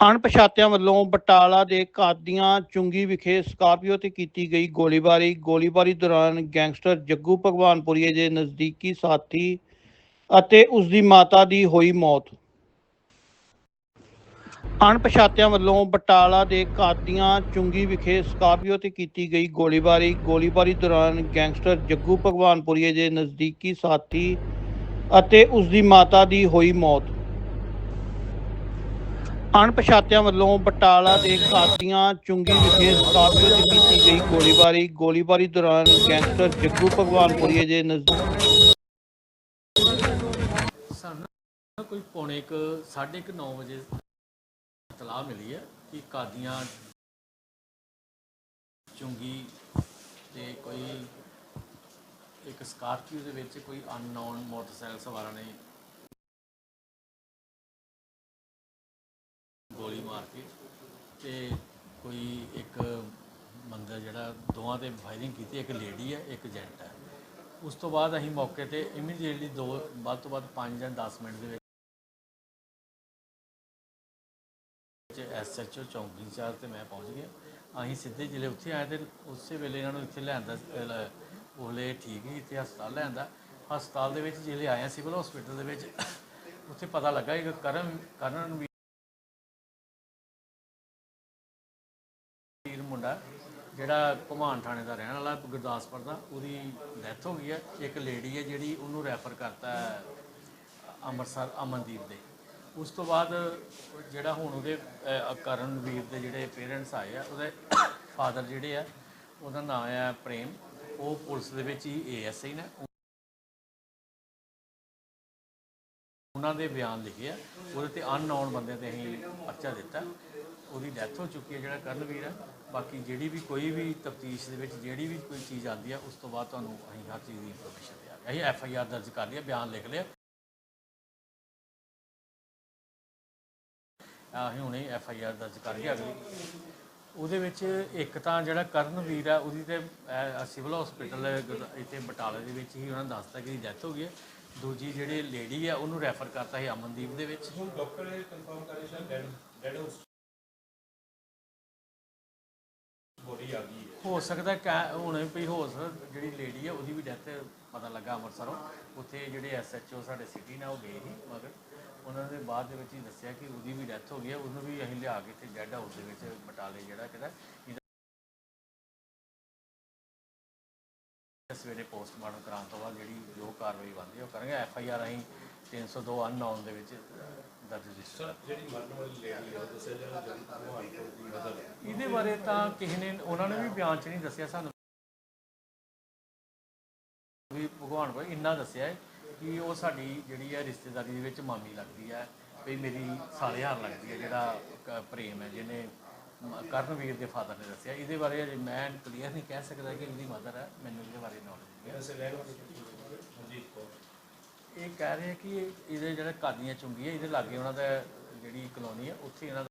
ਅਣਪਛਾਤਿਆਂ ਵੱਲੋਂ ਬਟਾਲਾ ਦੇ ਕਾਦੀਆਂ ਚੁੰਗੀ ਵਿਖੇ ਸਕਾਰਪੀਓ ਤੇ ਕੀਤੀ ਗਈ ਗੋਲੀਬਾਰੀ। ਗੋਲੀਬਾਰੀ ਦੌਰਾਨ ਗੈਂਗਸਟਰ ਜੱਗੂ ਭਗਵਾਨਪੁਰੀਏ ਦੇ ਨਜ਼ਦੀਕੀ ਸਾਥੀ ਅਤੇ ਉਸ ਦੀ ਮਾਤਾ ਦੀ ਹੋਈ ਮੌਤ। ਅਣਪਛਾਤਿਆਂ ਵੱਲੋਂ ਬਟਾਲਾ ਦੇ ਕਾਦੀਆਂ ਚੁੰਗੀ ਵਿਖੇ ਸਕਾਰਪੀਓ ਤੇ ਕੀਤੀ ਗਈ ਗੋਲੀਬਾਰੀ। ਗੋਲੀਬਾਰੀ ਦੌਰਾਨ ਗੈਂਗਸਟਰ ਜੱਗੂ ਭਗਵਾਨਪੁਰੀਏ ਦੇ ਨਜ਼ਦੀਕੀ ਸਾਥੀ ਅਤੇ ਉਸ ਦੀ ਮਾਤਾ ਦੀ ਹੋਈ ਮੌਤ। ਅਣਪਛਾਤਿਆਂ ਵੱਲੋਂ ਬਟਾਲਾ ਦੇ ਕਾਦੀਆਂ ਚੁੰਗੀ ਵਿਖੇ ਸਕਾਰਪੀਓ ਤੇ ਕੀਤੀ ਗਈ ਗੋਲੀਬਾਰੀ। ਗੋਲੀਬਾਰੀ ਦੌਰਾਨ ਗੈਂਗਸਟਰ ਜੱਗੂ ਭਗਵਾਨਪੁਰੀਏ ਦੇ ਸਾਨੂੰ ਕੋਈ ਪੌਣੇ ਕੁ ਸਾਢੇ ਕੁ 9 ਵਜੇ ਤਲਾਹ ਮਿਲੀ ਹੈ ਕਿ ਕਾਦੀਆਂ ਚੁੰਗੀ ਤੇ ਕੋਈ ਇੱਕ ਸਕਾਰਪੀਓ ਦੇ ਵਿੱਚ ਕੋਈ ਅਨਨੋਨ ਮੋਟਰਸਾਈਕਲ ਸਵਾਰਾਂ ਨੇ ਮਾਰ ਕੇ ਤੇ ਕੋਈ ਇੱਕ ਬੰਦਾ ਜਿਹੜਾ ਦੋਵਾਂ ਤੇ ਫਾਇਰਿੰਗ ਕੀਤੀ, ਇੱਕ ਲੇਡੀ ਹੈ, ਇੱਕ ਜੈਂਟ ਹੈ। ਉਸ ਤੋਂ ਬਾਅਦ ਅਸੀਂ ਮੌਕੇ ਤੇ ਇਮੀਡੀਏਟਲੀ ਦੋ, ਵੱਧ ਤੋਂ ਵੱਧ 5 ਜਾਂ 10 ਮਿੰਟ ਦੇ ਵਿੱਚ ਐਸਐਚਓ ਚੌਂਕੀ ਇੰਚਾਰਜ ਤੇ ਮੈਂ ਪਹੁੰਚ ਗਿਆ। ਅਸੀਂ ਸਿੱਧੇ ਜ਼ਿਲ੍ਹੇ ਉੱਥੇ ਆਏ ਤੇ ਉਸੇ ਵੇਲੇ ਇਹਨਾਂ ਨੂੰ ਇੱਥੇ ਲਿਆਂਦਾ ਉਹਲੇ ਠੀਕ ਹੀ ਇੱਥੇ ਹਸਪਤਾਲ ਲਿਆਂਦਾ। ਹਸਪਤਾਲ ਦੇ ਵਿੱਚ ਜਿਹੜੇ ਆਏ ਸਿਵਲ ਹਸਪੀਟਲ ਦੇ ਵਿੱਚ, ਉੱਥੇ ਪਤਾ ਲੱਗਾ ਕਿ ਕਰਨ ਕਰਨ ਮੁੰਡਾ, ਜਿਹੜਾ ਘੁਮਾਨ ਥਾਣੇ ਦਾ ਰਹਿਣ ਵਾਲਾ, ਗੁਰਦਾਸਪੁਰ ਦਾ, ਉਹਦੀ ਡੈਥ ਹੋ ਗਈ ਹੈ। ਇੱਕ ਲੇਡੀ ਹੈ ਜਿਹੜੀ ਉਹਨੂੰ ਰੈਫਰ ਕਰਤਾ ਅੰਮ੍ਰਿਤਸਰ, ਅਮਨਦੀਪ ਦੇ। ਉਸ ਤੋਂ ਬਾਅਦ ਜਿਹੜਾ ਹੁਣ ਉਹਦੇ ਕਰਨਵੀਰ ਦੇ ਜਿਹੜੇ ਪੇਰੈਂਟਸ ਆਏ ਆ, ਉਹਦੇ ਫਾਦਰ ਜਿਹੜੇ ਆ, ਉਹਦਾ ਨਾਮ ਹੈ ਪ੍ਰੇਮ। ਉਹ ਪੁਲਿਸ ਦੇ ਵਿੱਚ ਹੀ ਏਐਸਆਈ ਨੇ। ਉਹਨਾਂ ਦੇ ਬਿਆਨ ਲਿਖੇ ਆ। ਉਹਦੇ ਤੇ ਅਨਨੋਨ ਬੰਦੇ ਤੇ ਅਸੀਂ ਪਰਚਾ ਦਿੱਤਾ। ਉਹਦੀ ਡੈਥ ਹੋ ਚੁੱਕੀ ਹੈ ਜਿਹੜਾ ਕਰਨਵੀਰ ਹੈ। ਬਾਕੀ ਜਿਹੜੀ ਵੀ ਕੋਈ ਵੀ ਤਫਤੀਸ਼ ਦੇ ਵਿੱਚ ਜਿਹੜੀ ਵੀ ਕੋਈ ਚੀਜ਼ ਆਉਂਦੀ ਹੈ, ਉਸ ਤੋਂ ਬਾਅਦ ਤੁਹਾਨੂੰ ਅਸੀਂ ਹਰ ਚੀਜ਼ ਦੀ ਇਨਫੋਰਮੇਸ਼ਨ ਦਿਆਂਗੇ ਅਸੀਂ ਐਫ ਆਈ ਆਰ ਦਰਜ ਕਰ ਲਿਆ ਬਿਆਨ ਲਿਖ ਲਿਆ। ਅਸੀਂ ਹੁਣੇ ਐਫ ਆਈ ਆਰ ਦਰਜ ਕਰ ਲਿਆ ਅਗਲੀ। ਉਹਦੇ ਵਿੱਚ ਇੱਕ ਤਾਂ ਜਿਹੜਾ ਕਰਨਵੀਰ ਆ ਉਹਦੀ ਤੇ ਸਿਵਲ ਹਸਪੀਟਲ ਇੱਥੇ ਬਟਾਲੇ ਦੇ ਵਿੱਚ ਹੀ ਉਹਨਾਂ ਨੇ ਦੱਸਤਾ ਕਿ ਡੈਥ ਹੋ ਗਈ ਹੈ। ਦੂਜੀ ਜਿਹੜੀ ਲੇਡੀ ਆ ਉਹਨੂੰ ਰੈਫਰ ਕਰਤਾ ਸੀ ਅਮਨਦੀਪ ਦੇ ਵਿੱਚ। ਹੁਣ ਡਾਕਟਰ ਨੇ ਕਨਫਰਮ ਕਰਿਆ ਸਰ ਡੈਡ ਡੈਡ ਬੋਡੀ ਹੋ ਸਕਦਾ ਕੈ- ਹੁਣ ਵੀ ਹੋ ਸਕਦਾ, ਜਿਹੜੀ ਲੇਡੀ ਹੈ ਉਹਦੀ ਵੀ ਡੈਥ ਪਤਾ ਲੱਗਾ ਅੰਮ੍ਰਿਤਸਰੋਂ। ਉੱਥੇ ਜਿਹੜੇ ਐਸਐਚਓ ਸਾਡੇ ਸਿਟੀ ਨੇ ਉਹ ਗਏ ਸੀ, ਮਗਰ ਉਹਨਾਂ ਦੇ ਬਾਅਦ ਦੇ ਵਿੱਚ ਹੀ ਦੱਸਿਆ ਕਿ ਉਹਦੀ ਵੀ ਡੈਥ ਹੋ ਗਈ ਹੈ ਉਹਨੂੰ ਵੀ ਅਸੀਂ ਲਿਆ ਕੇ ਇੱਥੇ ਡੈੱਡ ਹਾਊਸ ਦੇ ਵਿੱਚ ਬਟਾਲੇ ਜਿਹੜਾ ਕਿਹਦਾ ਕਿਦਾ ਸਵੇਰੇ ਪੋਸਟਮਾਰਟਮ ਕਰਾਉਣ ਤੋਂ ਬਾਅਦ ਜਿਹੜੀ ਜੋ ਕਾਰਵਾਈ ਬਣਦੀ ਹੈ ਉਹ ਕਰਾਂਗੇ। ਐਫ ਆਈ ਆਰ ਅਸੀਂ 302 ਅਨਨੋਨ ਦੇ ਵਿੱਚ ਦਰਜ ਰਜਿਸਟਰ ਸਰ ਜਿਹੜੀ ਮਰਨ ਵਾਲੀ ਲੇਡੀ ਹੈ ਉਹ ਦੱਸਿਆ ਜਾ ਰਿਹਾ ਜਨ ਭਗਵਾਨਪੁਰ ਦੀ ਮਦਰ ਇਹਦੇ ਬਾਰੇ ਤਾਂ ਕਿਸੇ ਨੇ ਉਹਨਾਂ ਨੇ ਵੀ ਬਿਆਨ 'ਚ ਨਹੀਂ ਦੱਸਿਆ ਸਾਨੂੰ ਵੀ ਭਗਵਾਨ ਕੋਲ ਇੰਨਾ ਦੱਸਿਆ ਹੈ ਕਿ ਉਹ ਸਾਡੀ ਜਿਹੜੀ ਹੈ ਰਿਸ਼ਤੇਦਾਰੀ ਦੇ ਵਿੱਚ ਮਾਮੀ ਲੱਗਦੀ ਹੈ ਵੀ ਮੇਰੀ ਸਾਲਿਆਰ ਲੱਗਦੀ ਹੈ ਜਿਹੜਾ ਪ੍ਰੇਮ ਹੈ ਜਿਹਨੇ ਕਰਨਵੀਰ ਦੇ ਫਾਦਰ ਨੇ ਦੱਸਿਆ। ਇਹਦੇ ਬਾਰੇ ਅਜੇ ਮੈਂ ਕਲੀਅਰ ਨਹੀਂ ਕਹਿ ਸਕਦਾ ਕਿ ਉਹਦੀ ਮਦਰ ਹੈ ਮੈਨੂੰ ਇਹਦੇ ਬਾਰੇ ਨੌਲੇਜ ਨਹੀਂ ਹੈ ਵੈਸੇ ਰਹਿਣ ਵਾਲੀ ਮਨਜੀਤ ਕੌਰ ਇਹ ਕਹਿ ਰਹੇ ਆ ਕਿ ਇਹਦੇ ਜਿਹੜਾ ਕਾਦੀਆਂ ਚੁੰਗੀ ਹੈ ਇਹਦੇ ਲਾਗੇ ਉਹਨਾਂ ਦਾ ਜਿਹੜੀ ਕਲੋਨੀ ਹੈ ਉੱਥੇ ਇਹਨਾਂ ਦਾ